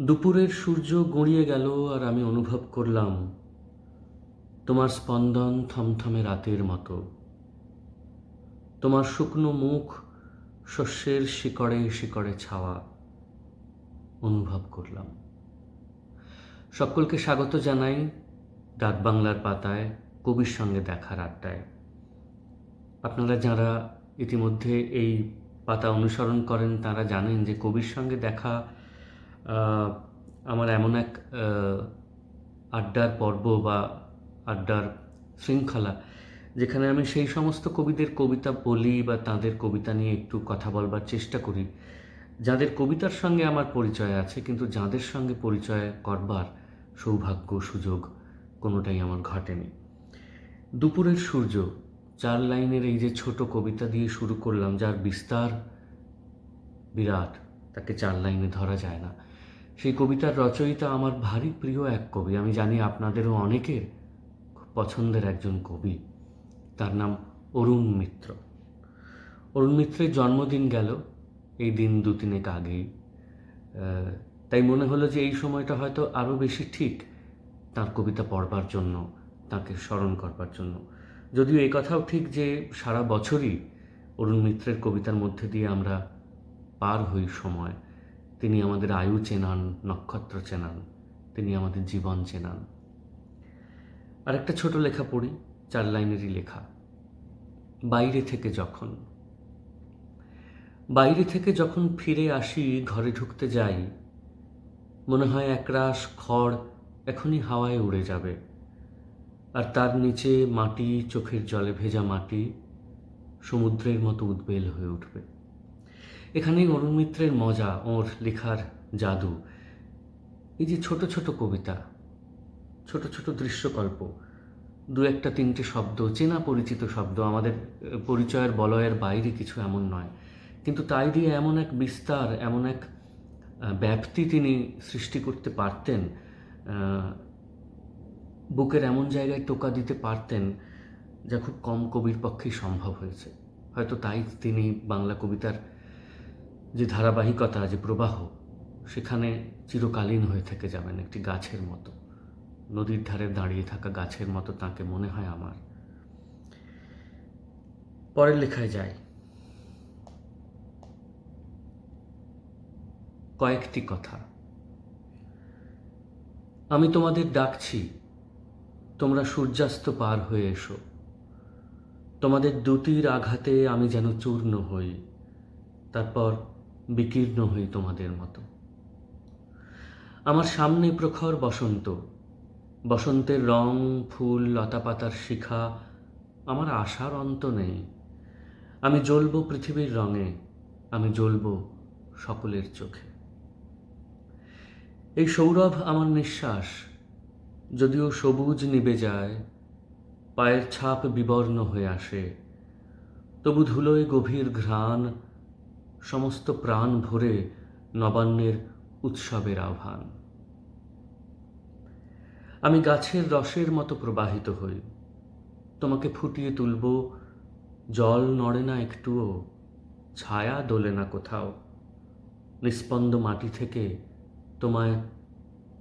দুপুরের সূর্য গড়িয়ে গেল আর আমি অনুভব করলাম তোমার স্পন্দন থমথমে রাতের মতো। তোমার শুকনো মুখ শস্যের শিকড়ে শিকড়ে ছাওয়া অনুভব করলাম। সকলকে স্বাগত জানাই ডাক বাংলার পাতায়, কবির সঙ্গে দেখার আড্ডায়। আপনারা যারা ইতিমধ্যে এই পাতা অনুসরণ করেন, তারা জানেন যে কবির সঙ্গে দেখা আমার এমন এক আড্ডার পর্ব বা আড্ডার শৃঙ্খলা যেখানে আমি সেই সমস্ত কবিদের কবিতা বলি বা তাদের কবিতা নিয়ে একটু কথা বলবার চেষ্টা করি। যাদের কবিতার সঙ্গে আমার পরিচয় আছে কিন্তু যাদের সঙ্গে পরিচয় করবার সৌভাগ্য, সুযোগ কোনোটাই আমার ঘটেনি। দুপুরের সূর্য, চার লাইনের এই যে ছোট কবিতা দিয়ে শুরু করলাম, যার বিস্তার বিরাট, তাকে চার লাইনে ধরা যায় না। সেই কবিতার রচয়িতা আমার ভারী প্রিয় এক কবি। আমি জানি আপনাদেরও অনেকের খুব পছন্দের একজন কবি। তার নাম অরুণ মিত্র। অরুণ মিত্রের জন্মদিন গেল, এই দিন দু তিনেক আগেই তাই মনে হলো যে এই সময়টা হয়তো আরও বেশি ঠিক তার কবিতা পড়বার জন্য, তাকে স্মরণ করবার জন্য। যদিও এই কথাও ঠিক যে সারা বছরই অরুণ মিত্রের কবিতার মধ্যে দিয়ে আমরা পার হই সময়। তিনি আমাদের আয়ু চেনান, নক্ষত্র চেনান, তিনি আমাদের জীবন চেনান। আরেকটা ছোট লেখা পড়ি, চার লাইনেরই লেখা। বাইরে থেকে যখন। বাইরে থেকে যখন ফিরে আসি, ঘরে ঢুকতে যাই, মনে হয় একরাশ খড় এখনই হাওয়ায় উড়ে যাবে। আর তার নিচে মাটি, চোখের জলে ভেজা মাটি, সমুদ্রের মতো উদ্বেল হয়ে উঠবে। এখানেই অরুণ মিত্রের মজা, ওর লেখার জাদু। এই যে ছোট ছোট কবিতা, ছোট ছোট দৃশ্যকল্প, দু একটা তিনটে শব্দ, চেনা পরিচিত শব্দ, আমাদের পরিচয়ের বলয়ের বাইরে কিছু এমন নয়। কিন্তু তাই দিয়ে এমন এক বিস্তার, এমন এক ব্যাপ্তি তিনি সৃষ্টি করতে পারতেন বুকের এমন জায়গায় টোকা দিতে পারতেন, যা খুব কম কবির পক্ষেই সম্ভব হয়েছে। হয়তো তাই তিনি বাংলা কবিতার যে ধারাবাহিকতা, যে প্রবাহ, সেখানে চিরকালীন হয়ে থেকে যাবেন একটি গাছের মতো। নদীর ধারে দাঁড়িয়ে থাকা গাছের মতো তাকে মনে হয় আমার। পরের লেখায় যাই। কয়েকটি কথা। আমি তোমাদের ডাকছি, তোমরা সূর্যাস্ত পার হয়ে এসো। তোমাদের দুটির আঘাতে আমি যেন চূর্ণ হই। তারপর বিকীর্ণ হই তোমাদের মতো। আমার সামনে প্রখর বসন্ত। বসন্তের রং, ফুল, লতাপাতার শিখা আমার আশার অন্ত নেই। আমি জ্বলব পৃথিবীর রঙে, আমি জ্বলব সকলের চোখে। এই সৌরভ আমার নিঃশ্বাস, যদিও সবুজ নিবে যায়, পায়ের ছাপ বিবর্ণ হয়ে আসে, তবু ধুলোয় গভীর ঘ্রাণ সমস্ত প্রাণ ভরে নবান্নের উৎসবের আহ্বান। আমি গাছের রসের মতো প্রবাহিত হই। তোমাকে ফুটিয়ে তুলব। জল নড়ে না একটুও। ছায়া দোলে না কোথাও। নিস্পন্দ মাটি থেকে তোমায়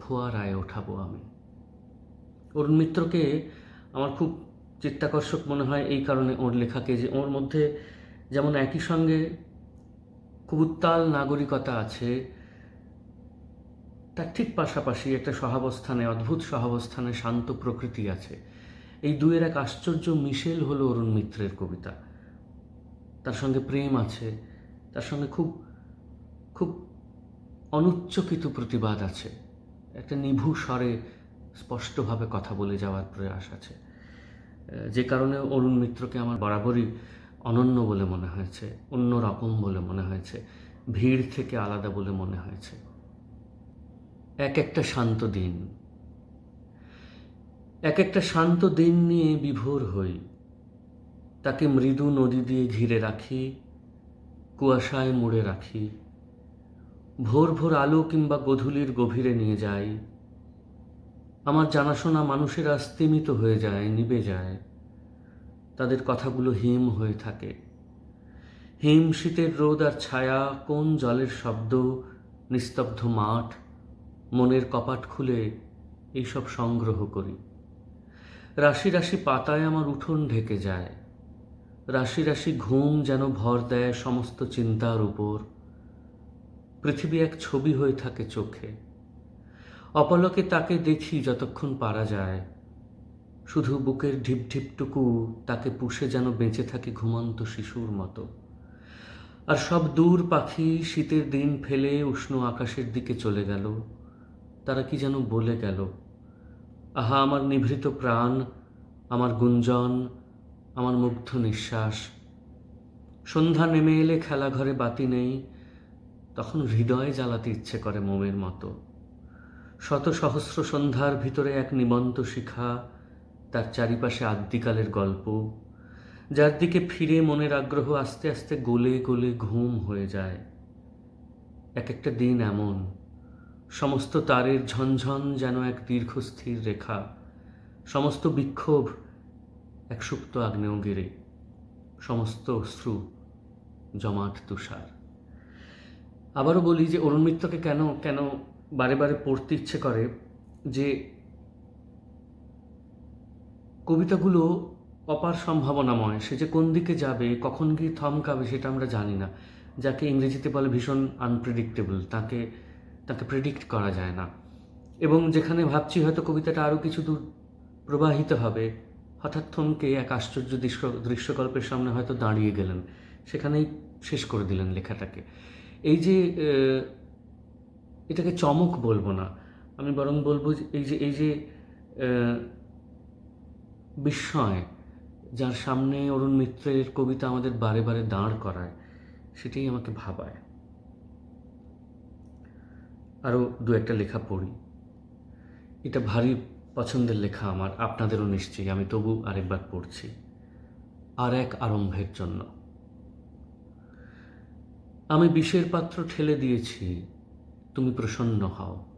ফোয়ারায় ওঠাবো আমি। অরুণ মিত্রকে আমার খুব চিত্তাকর্ষক মনে হয় এই কারণে ওর লেখাকে যে ওর মধ্যে যেমন একই সঙ্গে খুব উত্তাল নাগরিকতা আছে, তার ঠিক পাশাপাশি একটা সহাবস্থানে, অদ্ভুত সহাবস্থানে শান্ত প্রকৃতি আছে। এই দুয়ের এক আশ্চর্য মিশেল হলো অরুণ মিত্রের কবিতা। তার সঙ্গে প্রেম আছে, তার সঙ্গে খুব খুব অনুচ্চকিত প্রতিবাদ আছে। একটা নিভু স্বরে স্পষ্টভাবে কথা বলে যাওয়ার প্রয়াস আছে। যে কারণে অরুণ মিত্রকে আমার বরাবরই অনন্য বলে মনে হয়েছে, অন্য রকম বলে মনে হয়েছে, ভিড় থেকে আলাদা বলে মনে হয়েছে। এক একটা শান্ত দিন, এক একটা শান্ত দিন নিয়ে বিভোর হই। তাকে মৃদু নদী দিয়ে ঘিরে রাখি, কুয়াশায় মুড়ে রাখি। ভোর ভোর আলো কিংবা গধূলির গভীরে নিয়ে যাই। আমার জানাশোনা মানুষেরা স্তিমিত হয়ে যায়, নিবে যায়। তাদের কথাগুলো হিম হয়ে থাকে। হিম শীতের রোদ আর ছায়া, কোন জলের শব্দ, নিস্তব্ধ মাঠ, মনের কপাট খুলে এইসব সংগ্রহ করি। রাশি রাশি পাতায় আমার উঠোন ঢেকে যায়। রাশি রাশি ঘুম যেন ভর দেয় সমস্ত চিন্তার উপর। পৃথিবী এক ছবি হয়ে থাকে চোখে। অপলকে তাকে দেখি যতক্ষণ পারা যায়। শুধু বুকের ঢিপ ঢিপটুকু তাকে পুষে যেন বেঁচে থাকে ঘুমন্ত শিশুর মতো। আর সব দূর পাখি শীতের দিন ফেলে উষ্ণ আকাশের দিকে চলে গেল। তারা কি যেন বলে গেল, আহা, আমার নিভৃত প্রাণ, আমার গুঞ্জন, আমার মুগ্ধ নিঃশ্বাস। সন্ধ্যা নেমে এলে খেলাঘরে বাতি নেই, তখন হৃদয়ে জ্বালাতে ইচ্ছে করে মোমের মতো। শত সহস্র সন্ধ্যার ভিতরে এক নিবন্ত শিখা তার চারিপাশে আদ্যিকালের গল্প, যার দিকে ফিরে মনের আগ্রহ আস্তে আস্তে গলে গলে ঘুম হয়ে যায়। এক একটা দিন এমন, সমস্ত তারের ঝনঝন যেন এক দীর্ঘস্থির রেখা, সমস্ত বিক্ষোভ এক সুপ্ত আগ্নেয়গিরি, সমস্ত অশ্রু জমাট তুষার। আবারও বলি যে অরুণ মিত্রকে কেন কেন বারে বারে পড়তে ইচ্ছে করে যে কবিতাগুলো অপার সম্ভাবনাময়, সে যে কোন দিকে যাবে, কখন গিয়ে থমকাবে সেটা আমরা জানি না। যাকে ইংরেজিতে বলে ভীষণ আনপ্রেডিক্টেবল তাকে তাকে প্রেডিক্ট করা যায় না। এবং যেখানে ভাবছি হয়তো কবিতাটা আরও কিছু দূর প্রবাহিত হবে, হঠাৎ থমকে এক আশ্চর্য দৃশ্য, দৃশ্যকল্পের সামনে হয়তো দাঁড়িয়ে গেলেন। সেখানেই শেষ করে দিলেন লেখাটাকে। এই যে এটাকে চমক বলব না। আমি বরং বলব এই যে এই যে বিস্ময় যার সামনে অরুণ মিত্রের কবিতা আমাদের বারে বারে দাঁড় করায়, সেটাই আমাকে ভাবায়। আরও দু একটা লেখা পড়ি। এটা ভারী পছন্দের লেখা আমার, আপনাদেরও নিশ্চয়ই, আমি তবু আরেকবার পড়ছি। আর এক আরম্ভের জন্য। আমি বিষের পাত্র ঠেলে দিয়েছি, তুমি প্রসন্ন হও।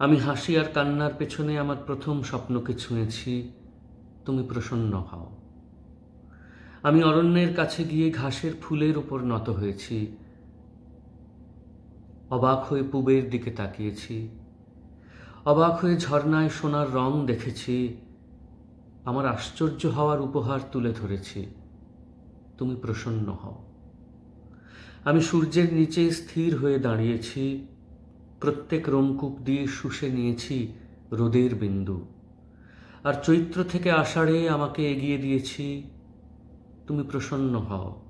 আমি হাসি আর কান্নার পেছনে আমার প্রথম স্বপ্নকে ছুঁয়েছি। তুমি প্রসন্ন হও। আমি অরণ্যের কাছে গিয়ে ঘাসের ফুলের উপর নত হয়েছি। অবাক হয়ে পূবের দিকে তাকিয়েছি। অবাক হয়ে ঝর্ণায় সোনার রং দেখেছি। আমার আশ্চর্য হওয়ার উপহার তুলে ধরেছি। তুমি প্রসন্ন হও। আমি সূর্যের নিচে স্থির হয়ে দাঁড়িয়েছি। প্রত্যেক রোমকূপ দিয়ে শুষে নিয়েছি রোদের বিন্দু। আর চৈত্র থেকে আষাঢ়ে আমাকে এগিয়ে দিয়েছি, তুমি প্রসন্ন হও।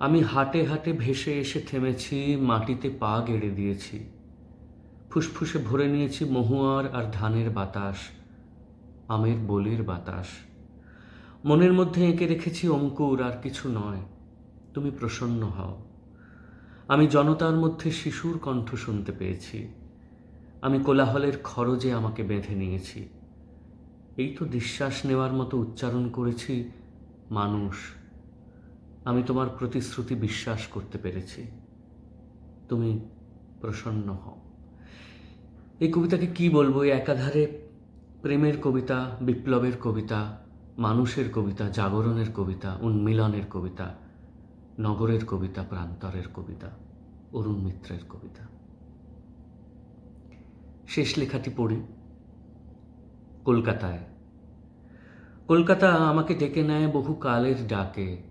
আমি হাটে হাটে ভেসে এসে থেমেছি, মাটিতে পা গেড়ে দিয়েছি। ফুসফুসে ভরে নিয়েছি মহুয়ার আর ধানের বাতাস, আমের বলির বাতাস। মনের মধ্যে এঁকে রেখেছি অঙ্কুর, আর কিছু নয়, তুমি প্রসন্ন হও। আমি জনতার মধ্যে শিশুর কণ্ঠ শুনতে পেয়েছি। আমি কোলাহলের খরচে আমাকে বেঁধে নিয়েছি। এই তো নিঃশ্বাস নেওয়ার মতো উচ্চারণ করেছি, মানুষ। আমি তোমার প্রতিশ্রুতি বিশ্বাস করতে পেরেছি। তুমি প্রসন্ন হও। এই কবিতাকে কি বলব? এই একাধারে প্রেমের কবিতা, বিপ্লবের কবিতা, মানুষের কবিতা, জাগরণের কবিতা, উন্মিলনের কবিতা নগরের কবিতা, প্রান্তরের কবিতা, অরুণ মিত্রের কবিতা। শেষ লেখাটি পড়ি কলকাতায়। কলকাতা আমাকে ডেকে নেয় বহু কালের ডাকে।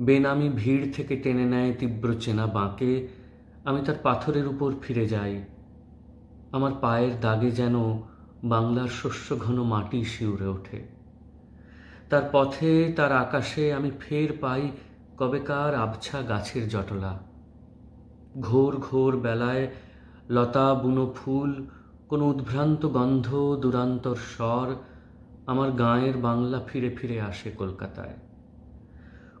বেনামি ভিড় থেকে টেনে নেয় তীব্র চেনা বাঁকে। আমি তার পাথরের উপর ফিরে যাই। আমার পায়ের দাগে যেন বাংলার শস্য ঘন মাটি শিউরে ওঠে। তার পথে, তার আকাশে আমি ফের পাই কবেকার আবছা গাছের জটলা। ঘোর ঘোর বেলায় লতা বুনো ফুল, কোনো উদ্ভ্রান্ত গন্ধ দুরান্তর স্বর আমার গাঁয়ের বাংলা ফিরে ফিরে আসে কলকাতায়।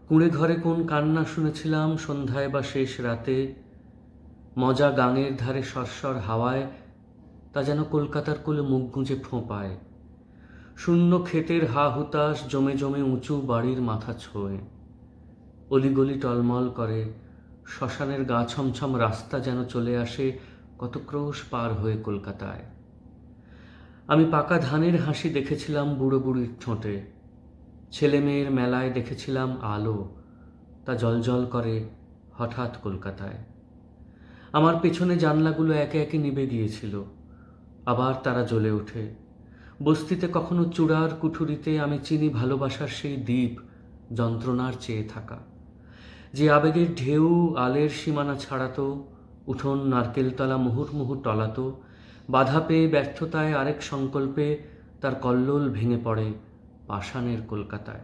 কুঁড়ে ঘরে কোন কান্না শুনেছিলাম সন্ধ্যায় বা শেষ রাতে, মজা গাঙের ধারে সরসর হাওয়ায়, তা যেন কলকাতার কোলে মুখ গুঁজে ফোঁপায় শূন্য ক্ষেতের হা হুতাশ জমে জমে উঁচু বাড়ির মাথা ছোঁয়। অলিগলি টলমল করে। শ্মশানের গা ছমছম রাস্তা যেন চলে আসে কত ক্রোশ পার হয়ে কলকাতায়। আমি পাকা ধানের হাসি দেখেছিলাম বুড়ো বুড়ির ঠোঁটে। ছেলে মেয়ের মেলায় দেখেছিলাম আলো, তা জলজল করে হঠাৎ কলকাতায়। আমার পেছনে জানলাগুলো একে একে নিভে গিয়েছিল। আবার তারা জ্বলে ওঠে। বস্তিতে কখনো চূড়ার কুঠুরিতে আমি চিনি ভালোবাসার সেই দ্বীপ, যন্ত্রণার চেয়ে থাকা। যে আবেগের ঢেউ আলের সীমানা ছাড়াতো, উঠোন নারকেলতলা মুহুর্মুহু টলাতো, বাধা পেয়ে ব্যর্থতায় আরেক সংকল্পে তার কল্লোল ভেঙে পড়ে পাষাণের কলকাতায়।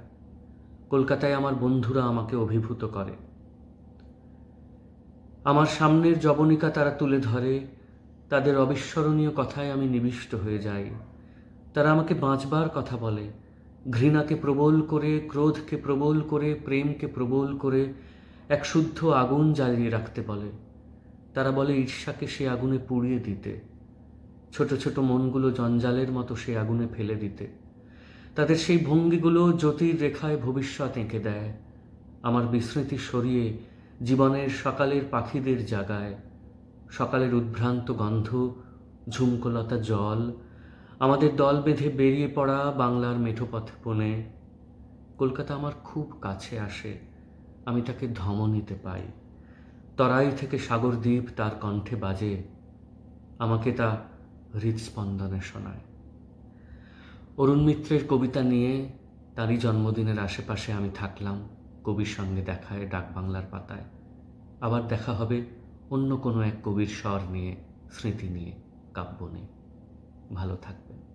কলকাতায় আমার বন্ধুরা আমাকে অভিভূত করে। আমার সামনের জবনিকা তারা তুলে ধরে, তাদের অবিস্মরণীয় কথায় আমি নিবিষ্ট হয়ে যাই। তারা আমাকে বাঁচবার কথা বলে, ঘৃণাকে প্রবল করে, ক্রোধকে প্রবল করে, প্রেমকে প্রবল করে এক শুদ্ধ আগুন জ্বালিয়ে রাখতে বলে। তারা বলে, ঈর্ষাকে সে আগুনে পুড়িয়ে দিতে। ছোট ছোট মনগুলো জঞ্জালের মতো সে আগুনে ফেলে দিতে। তাদের সেই ভঙ্গিগুলো জ্যোতির রেখায় ভবিষ্যৎ এঁকে দেয়। আমার বিস্মৃতি সরিয়ে জীবনের সকালের পাখিদের জাগায়। সকালের উদ্ভ্রান্ত গন্ধ, ঝুমকলতা জল, আমাদের দল বেঁধে বেরিয়ে পড়া বাংলার মেঠোপথ বনে। কলকাতা আমার খুব কাছে আসে। আমি তাকে ধমনীতে পাই। তরাই থেকে সাগরদ্বীপ তার কণ্ঠে বাজে, আমাকে তা হৃদস্পন্দনে শোনায়। অরুণ মিত্রের কবিতা নিয়ে তারই জন্মদিনের আশেপাশে আমি থাকলাম, কবির সঙ্গে দেখায় ডাকবাংলার পাতায়। আবার দেখা হবে অন্য কোনো এক কবির স্বর নিয়ে, স্মৃতি নিয়ে, কাব্য নিয়ে। ভালো থাকবেন।